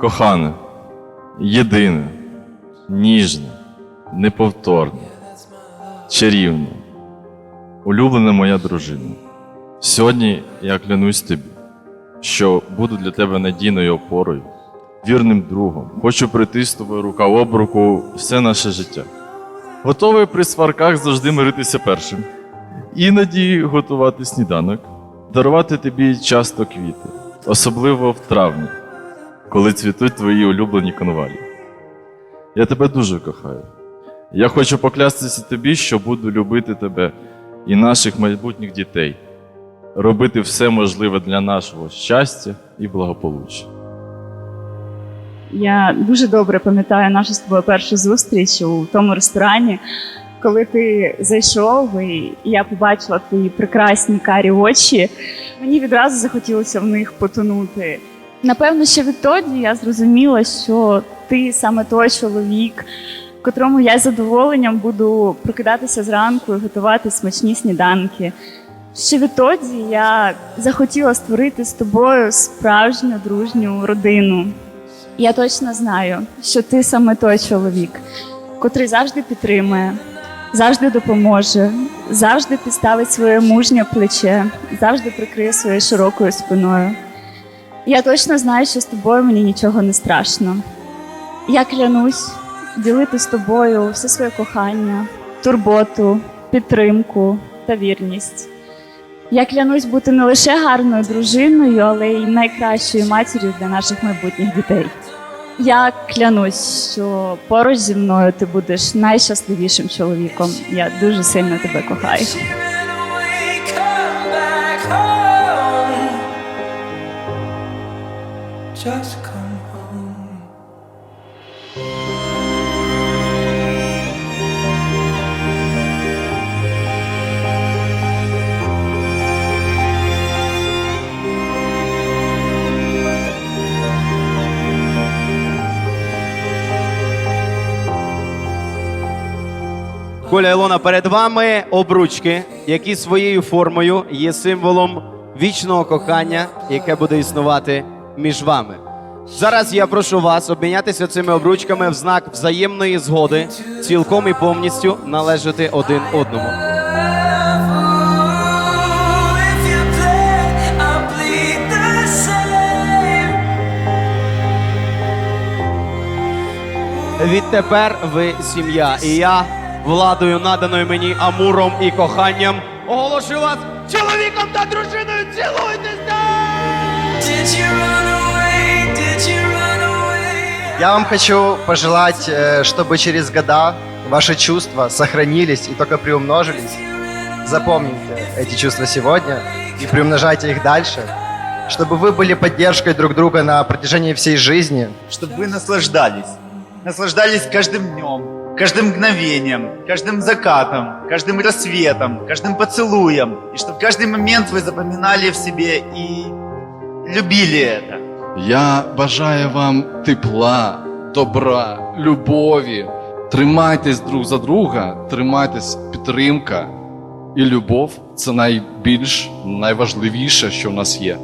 Кохане, єдине, ніжне, неповторне, чарівне, улюблена моя дружина. Сьогодні я клянусь тобі, що буду для тебе надійною опорою, вірним другом. Хочу прийти з тобою рука об руку все наше життя. Готовий при сварках завжди миритися першим. Іноді готувати сніданок, дарувати тобі часто квіти, особливо в травні, коли цвітуть твої улюблені конвалі. Я тебе дуже кохаю. Я хочу поклястися тобі, що буду любити тебе і наших майбутніх дітей, робити все можливе для нашого щастя і благополуччя. Я дуже добре пам'ятаю нашу з тобою першу зустріч у тому ресторані, коли ти зайшов і я побачила твої прекрасні карі очі. Мені відразу захотілося в них потонути. Напевно, ще відтоді я зрозуміла, що ти саме той чоловік, котрому я з задоволенням буду прокидатися зранку і готувати смачні сніданки. Ще відтоді я захотіла створити з тобою справжню дружню родину. Я точно знаю, що ти саме той чоловік, котрий завжди підтримує, завжди допоможе, завжди підставить своє мужнє плече, завжди прикриє своєю широкою спиною. Я точно знаю, що з тобою мені нічого не страшно. Я клянусь ділити з тобою все своє кохання, турботу, підтримку та вірність. Я клянусь бути не лише гарною дружиною, але й найкращою матір'ю для наших майбутніх дітей. Я клянусь, що поруч зі мною ти будеш найщасливішим чоловіком. Я дуже сильно тебе кохаю. Коля Ілона, перед вами обручки, які своєю формою є символом вічного кохання, яке буде існувати між вами. Зараз я прошу вас обмінятися цими обручками в знак взаємної згоди, цілком і повністю належати один одному. Відтепер ви сім'я, і я владою, наданою мені амуром і коханням, оголошую вас чоловіком та дружиною. Цілуйтеся! Я вам хочу пожелать, э, чтобы через года ваши чувства сохранились и только приумножились. Запомните эти чувства сегодня и приумножайте их дальше, чтобы вы были поддержкой друг друга на протяжении всей жизни. чтобы вы наслаждались. Наслаждались каждым днем, каждым мгновением, каждым закатом, каждым рассветом, каждым поцелуем. И чтобы каждый момент вы запоминали в себе и любили это. Я бажаю вам тепла, добра, любові. Тримайтесь друг за друга, тримайтесь підтримка. І любов це найбільш найважливіше, що в нас є.